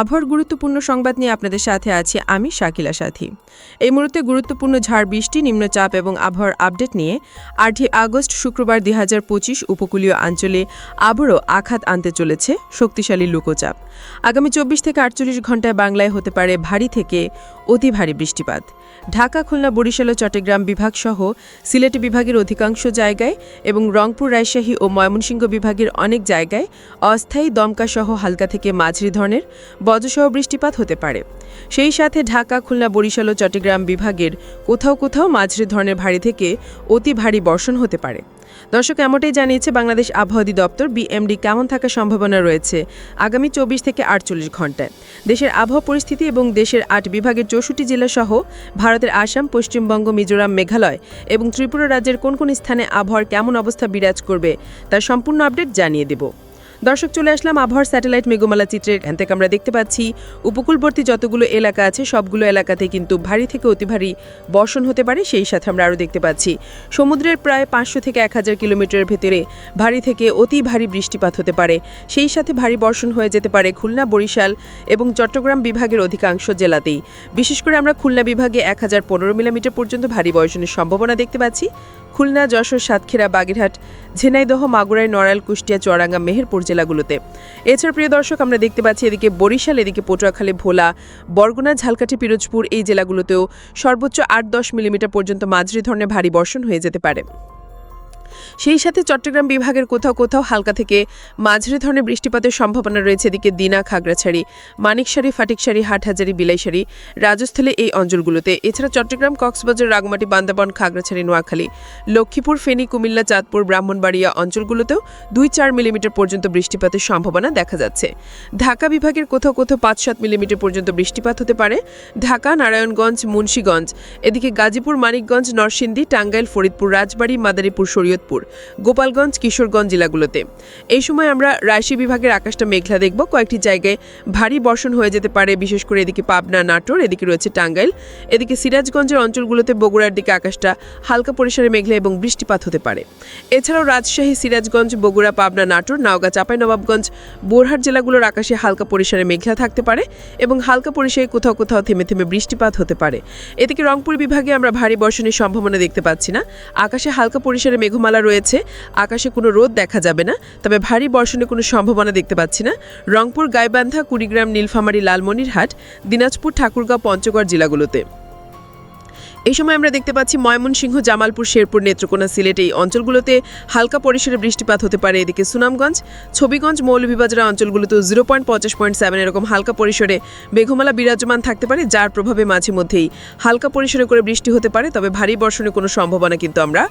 আবহাওয়ার গুরুত্বপূর্ণ সংবাদ নিয়ে আপনাদের সাথে আছি আমি শাকিলা সাথী। এই মুহূর্তে গুরুত্বপূর্ণ ঝড়, বৃষ্টি, নিম্নচাপ এবং আবহাওয়ার আপডেট নিয়ে আটই আগস্ট শুক্রবার দুই হাজার পঁচিশ উপকূলীয় অঞ্চলে আবারও আঘাত আনতে চলেছে শক্তিশালী লুকোচাপ। আগামী চব্বিশ থেকে আটচল্লিশ ঘন্টায় বাংলায় হতে পারে ভারী থেকে অতি ভারী বৃষ্টিপাত। ঢাকা, খুলনা, বরিশাল ও চট্টগ্রাম বিভাগ সহ সিলেট বিভাগের অধিকাংশ জায়গায় এবং রংপুর, রাজশাহী ও ময়মনসিংহ বিভাগের অনেক জায়গায় অস্থায়ী দমকা সহ হালকা থেকে মাঝারি ধরনের বজ্রসহ বৃষ্টিপাত হতে পারে। সেই সাথে ঢাকা, খুলনা, বরিশাল ও চট্টগ্রাম বিভাগের কোথাও কোথাও মাঝারি ধরনের ভারী থেকে অতি ভারী বর্ষণ হতে পারে। দর্শক, এমনটাই জানিয়েছে বাংলাদেশ আবহাওয়া দপ্তর বিএমডি কেমন থাকার সম্ভাবনা রয়েছে আগামী চব্বিশ থেকে আটচল্লিশ ঘন্টায় দেশের আবহাওয়া পরিস্থিতি এবং দেশের আট বিভাগের চৌষট্টি জেলা সহ ভারতের আসাম, পশ্চিমবঙ্গ, মিজোরাম, মেঘালয় এবং ত্রিপুরা রাজ্যের কোন কোন স্থানে আবহাওয়ার কেমন অবস্থা বিরাজ করবে তার সম্পূর্ণ আপডেট জানিয়ে দেব। দর্শক, চলে আসলাম আবহাওয়ার স্যাটেলাইট মেঘমালা চিত্রের এখান থেকে। আমরা দেখতে পাচ্ছি, উপকূলবর্তী যতগুলো এলাকা আছে, সবগুলো এলাকাতে কিন্তু ভারী থেকে অতি ভারী বর্ষণ হতে পারে। সেই সাথে আমরা আরও দেখতে পাচ্ছি, সমুদ্রের প্রায় পাঁচশো থেকে এক হাজার কিলোমিটারের ভেতরে ভারী থেকে অতি ভারী বৃষ্টিপাত হতে পারে। সেই সাথে ভারী বর্ষণ হয়ে যেতে পারে খুলনা, বরিশাল এবং চট্টগ্রাম বিভাগের অধিকাংশ জেলাতেই। বিশেষ করে আমরা খুলনা বিভাগে এক হাজার পনেরো মিলিমিটার পর্যন্ত ভারী বর্ষণের সম্ভাবনা দেখতে পাচ্ছি। খুলনা, যশোর, সাতক্ষীরা, বাগেরহাট, ঝিনাইদহ মাগুরায় নড়াইল, কুষ্টিয়া, চুয়াডাঙ্গা, মেহেরপুর জেলাগুলোতে। এছাড়া প্রিয় দর্শক, আমরা দেখতে পাচ্ছি এদিকে বরিশাল, এদিকে পটুয়াখালী, ভোলা, বরগুনা, ঝালকাঠি, পিরোজপুর এই জেলাগুলোতেও সর্বোচ্চ আট দশ মিলিমিটার পর্যন্ত মাঝারি ধরনের ভারী বর্ষণ হয়ে যেতে পারে। সেই সাথে চট্টগ্রাম বিভাগের কোথাও কোথাও হালকা থেকে মাঝারি ধরনের বৃষ্টিপাতের সম্ভাবনা রয়েছে। এদিকে দিনা, খাগড়াছড়ি, মানিকসারি, ফাটিকসারি, হাটহাজারি, বিলাইসারি, রাজস্থলে এই অঞ্চলগুলোতে। এছাড়া চট্টগ্রাম, কক্সবাজার রাগমাটি বান্দাবন, খাগড়াছড়ি, নোয়াখালী, লক্ষ্মীপুর, ফেনী, কুমিল্লা, চাঁদপুর, ব্রাহ্মণবাড়িয়া অঞ্চলগুলোতেও দুই চার মিলিমিটার পর্যন্ত বৃষ্টিপাতের সম্ভাবনা দেখা যাচ্ছে। ঢাকা বিভাগের কোথাও কোথাও পাঁচ সাত মিলিমিটার পর্যন্ত বৃষ্টিপাত হতে পারে। ঢাকা, নারায়ণগঞ্জ, মুন্সীগঞ্জ, এদিকে গাজীপুর, মানিকগঞ্জ, নরসিংদী, টাঙ্গাইল, ফরিদপুর, রাজবাড়ী, মাদারীপুর, শরীয়তপুর। গোপালগঞ্জ, কিশোরগঞ্জ জেলাগুলোতে। এই সময় আমরা রাশি বিভাগের আকাশটা মেঘলা দেখব। কয়েকটি জায়গায় ভারী বর্ষণ হয়ে যেতে পারে, বিশেষ করে এদিকে পাবনা, নাটোর, এদিকে রয়েছে টাঙ্গাইল। এদিকে সিরাজগঞ্জের অঞ্চলগুলোতে বগুড়ার দিকে আকাশটা হালকা পরিসরে মেঘলা এবং বৃষ্টিপাত হতে পারে। এছাড়াও রাজশাহী, সিরাজগঞ্জ, বগুড়া, পাবনা, নাটোর, নওগাঁ চাঁপাইনবাবগঞ্জ বোরহাট জেলাগুলোর আকাশে হালকা পরিসরে মেঘলা থাকতে পারে এবং হালকা পরিসরে কোথাও কোথাও থেমে থেমে বৃষ্টিপাত হতে পারে। এদিকে রংপুর বিভাগে আমরা ভারী বর্ষণের সম্ভাবনা দেখতে পাচ্ছি না। আকাশে হালকা পরিসরে মেঘমালা রয়েছে, আকাশে কোনো রোদ দেখা যাবে না, তবে ভারী বর্ষণের কোনো সম্ভাবনা দেখতে পাচ্ছি না। রংপুর, গাইবান্ধা, কুড়িগ্রাম, নীলফামারী, লালমনিরহাট, দিনাজপুর, ঠাকুরগাঁও, পঞ্চগড় জেলাগুলোতে। এই সময় আমরা দেখতে পাচ্ছি ময়মনসিংহ, জামালপুর, শেরপুর, নেত্রকোনা সিলেট এই অঞ্চলগুলোতে হালকা পরিসরে বৃষ্টিপাত হতে পারে। এদিকে সুনামগঞ্জ, ছবিগঞ্জ মৌলভীবাজার অঞ্চলগুলোতেও জিরো পয়েন্ট পঞ্চাশ পয়েন্ট সেভেন এরকম হালকা পরিসরে মেঘমালা বিরাজমান থাকতে পারে, যার প্রভাবে মাঝে মধ্যেই হালকা পরিসরে করে বৃষ্টি হতে পারে, তবে ভারী বর্ষণের কোনো সম্ভাবনা কিন্তু আমরা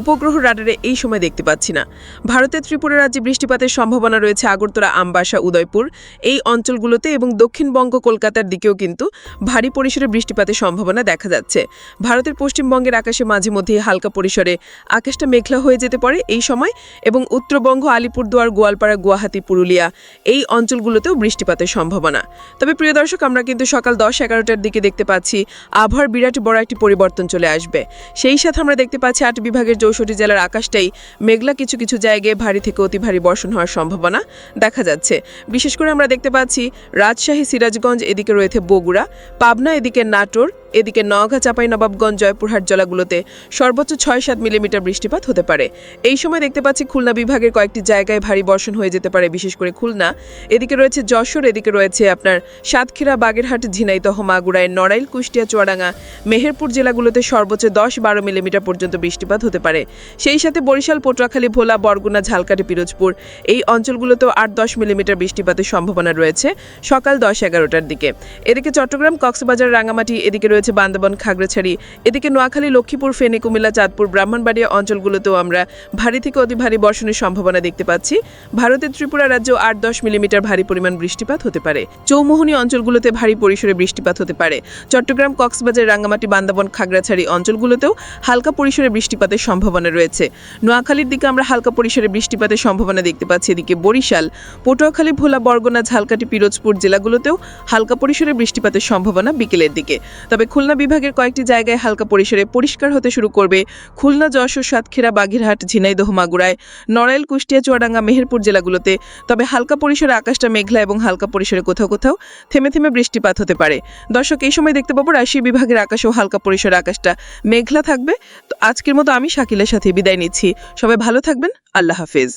উপগ্রহ রাডারে এই সময় দেখতে পাচ্ছি না। ভারতের ত্রিপুরা রাজ্যে বৃষ্টিপাতের সম্ভাবনা রয়েছে আগরতলা, আমবাসা, উদয়পুর এই অঞ্চলগুলোতে এবং দক্ষিণবঙ্গ, কলকাতার দিকেও কিন্তু ভারী পরিসরে বৃষ্টিপাতের সম্ভাবনা দেখা যাচ্ছে। ভারতের পশ্চিমবঙ্গের আকাশে মাঝে মধ্যে হালকা পরিসরে আকাশটা মেঘলা হয়ে যেতে পারে এই সময় এবং উত্তরবঙ্গ, আলিপুরদুয়ার, গোয়ালপাড়া, গুয়াহাটি, পুরুলিয়া এই অঞ্চলগুলোতেও বৃষ্টিপাতের সম্ভাবনা। তবে প্রিয় দর্শক, আমরা কিন্তু সকাল দশ এগারোটার দিকে দেখতে পাচ্ছি আবহাওয়ার বিরাট বড় একটি পরিবর্তন চলে আসবে। সেই সাথে আমরা দেখতে পাচ্ছি আট বিভাগের চৌষট্টি জেলার আকাশটাই মেঘলা কিছু কিছু জায়গায় ভারী থেকে অতি ভারী বর্ষণ হওয়ার সম্ভাবনা দেখা যাচ্ছে। বিশেষ করে আমরা দেখতে পাচ্ছি রাজশাহী, সিরাজগঞ্জ এদিকে রয়েছে বগুড়া, পাবনা এদিকে নাটোর এদিকে নওগাঁ চাঁপাইনবাবগঞ্জ জয়পুরহাট জেলাগুলোতে সর্বোচ্চ ছয় সাত মিলিমিটার বৃষ্টিপাত হতে পারে। এই সময় দেখতে পাচ্ছি খুলনা বিভাগের কয়েকটি জায়গায় ভারী বর্ষণ হয়ে যেতে পারে, বিশেষ করে খুলনা। এদিকে রয়েছে যশোর, এদিকে রয়েছে আপনার সাতক্ষীরা, বাগেরহাট, ঝিনাইদহ, মাগুরায়, নড়াইল, কুষ্টিয়া, চুয়াডাঙ্গা, মেহেরপুর জেলাগুলোতে সর্বোচ্চ দশ বারো মিলিমিটার পর্যন্ত বৃষ্টিপাত হতে পারে। সেই সাথে বরিশাল, পটুয়াখালী, ভোলা, বরগুনা, ঝালকাঠি, পিরোজপুর এই অঞ্চলগুলোতেও আট দশ মিলিমিটার বৃষ্টিপাতের সম্ভাবনা রয়েছে সকাল দশ এগারোটার দিকে। এদিকে চট্টগ্রাম, কক্সবাজার রাঙামাটি এদিকে রয়েছে বান্দরবান খাগড়াছড়ি। এদিকে নোয়াখালী, লক্ষ্মীপুর, ফেনী, কুমিল্লা, চাঁদপুর, ব্রাহ্মণবাড়িয়া অঞ্চলগুলোতেও আমরা ভারী থেকে অতি ভারী বর্ষণের সম্ভাবনা দেখতে পাচ্ছি। ভারতের ত্রিপুরা রাজ্যেও আট দশ মিলিমিটার ভারী পরিমাণ বৃষ্টিপাত হতে পারে। চৌমোহনী অঞ্চলগুলোতে ভারী পরিসরে বৃষ্টিপাত হতে পারে। চট্টগ্রাম, কক্সবাজার, রাঙ্গামাটি, বান্দাবন, খাগড়াছড়ি অঞ্চলগুলোতেও হালকা পরিসরে বৃষ্টিপাতের সম্ভাবনা রয়েছে। নোয়াখালীর দিকে আমরা হালকা পরিসরে বৃষ্টিপাতের সম্ভাবনা দেখতে পাচ্ছি। এদিকে বরিশাল, পটুয়াখালী, ভোলা, বরগুনা, ঝালকাঠি, পিরোজপুর জেলাগুলোতেও হালকা পরিসরে বৃষ্টিপাতের সম্ভাবনা বিকেলের দিকে। তবে খুলনা বিভাগের কয়েকটি জায়গায় হালকা পরিসরে পরিষ্কার হতে শুরু করবে খুলনা, যশোর, সাতক্ষীরা, বাগেরহাট ঝিনাইদহ মাগুরায় নড়াইল, কুষ্টিয়া, চুয়াডাঙ্গা, মেহেরপুর জেলাগুলোতে। তবে হালকা পরিসরে আকাশটা মেঘলা এবং হালকা পরিসরে কোথাও কোথাও থেমে থেমে বৃষ্টিপাত হতে পারে। দর্শক, এই সময় দেখতে পাবো রাজশাহী বিভাগের আকাশেও হালকা পরিসরে আকাশটা মেঘলা থাকবে। তো আজকের মতো আমি শাকিলের সাথে বিদায় নিচ্ছি। সবাই ভালো থাকবেন। আল্লাহ হাফেজ।